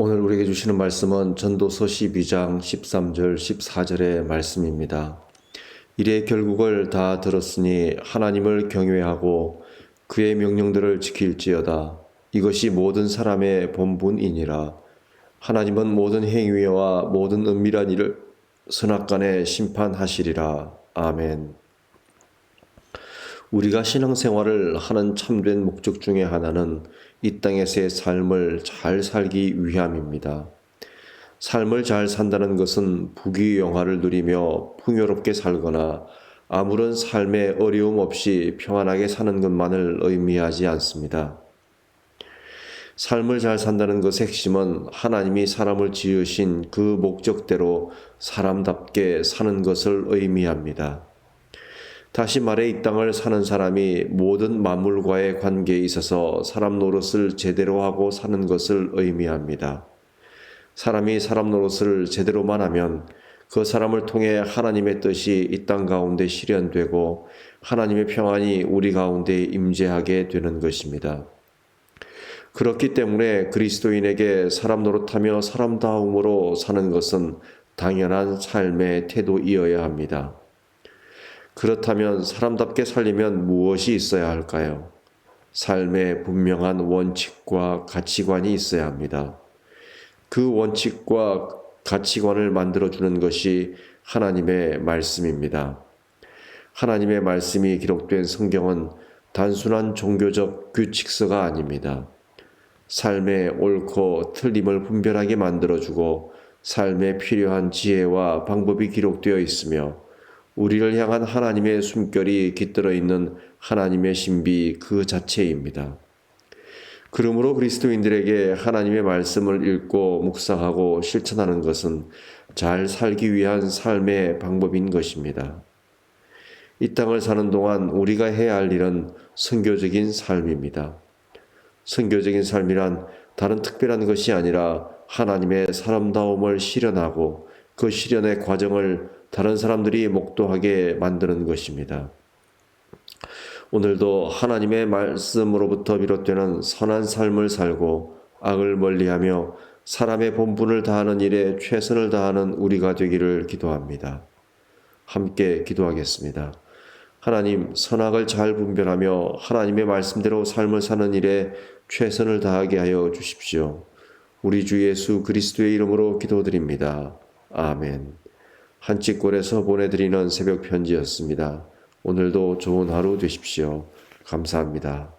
오늘 우리에게 주시는 말씀은 전도서 12장 13절 14절의 말씀입니다. 이래 결국을 다 들었으니 하나님을 경외하고 그의 명령들을 지킬지어다. 이것이 모든 사람의 본분이니라. 하나님은 모든 행위와 모든 은밀한 일을 선악간에 심판하시리라. 아멘. 우리가 신앙생활을 하는 참된 목적 중에 하나는 이 땅에서의 삶을 잘 살기 위함입니다. 삶을 잘 산다는 것은 부귀영화를 누리며 풍요롭게 살거나 아무런 삶의 어려움 없이 평안하게 사는 것만을 의미하지 않습니다. 삶을 잘 산다는 것의 핵심은 하나님이 사람을 지으신 그 목적대로 사람답게 사는 것을 의미합니다. 다시 말해 이 땅을 사는 사람이 모든 만물과의 관계에 있어서 사람 노릇을 제대로 하고 사는 것을 의미합니다. 사람이 사람 노릇을 제대로만 하면 그 사람을 통해 하나님의 뜻이 이 땅 가운데 실현되고 하나님의 평안이 우리 가운데 임재하게 되는 것입니다. 그렇기 때문에 그리스도인에게 사람 노릇하며 사람다움으로 사는 것은 당연한 삶의 태도이어야 합니다. 그렇다면 사람답게 살려면 무엇이 있어야 할까요? 삶에 분명한 원칙과 가치관이 있어야 합니다. 그 원칙과 가치관을 만들어주는 것이 하나님의 말씀입니다. 하나님의 말씀이 기록된 성경은 단순한 종교적 규칙서가 아닙니다. 삶의 옳고 틀림을 분별하게 만들어주고 삶에 필요한 지혜와 방법이 기록되어 있으며 우리를 향한 하나님의 숨결이 깃들어 있는 하나님의 신비 그 자체입니다. 그러므로 그리스도인들에게 하나님의 말씀을 읽고 묵상하고 실천하는 것은 잘 살기 위한 삶의 방법인 것입니다. 이 땅을 사는 동안 우리가 해야 할 일은 선교적인 삶입니다. 선교적인 삶이란 다른 특별한 것이 아니라 하나님의 사람다움을 실현하고 그 실현의 과정을 다른 사람들이 목도하게 만드는 것입니다. 오늘도 하나님의 말씀으로부터 비롯되는 선한 삶을 살고 악을 멀리하며 사람의 본분을 다하는 일에 최선을 다하는 우리가 되기를 기도합니다. 함께 기도하겠습니다. 하나님, 선악을 잘 분별하며 하나님의 말씀대로 삶을 사는 일에 최선을 다하게 하여 주십시오. 우리 주 예수 그리스도의 이름으로 기도드립니다. 아멘. 한치골에서 보내드리는 새벽 편지였습니다. 오늘도 좋은 하루 되십시오. 감사합니다.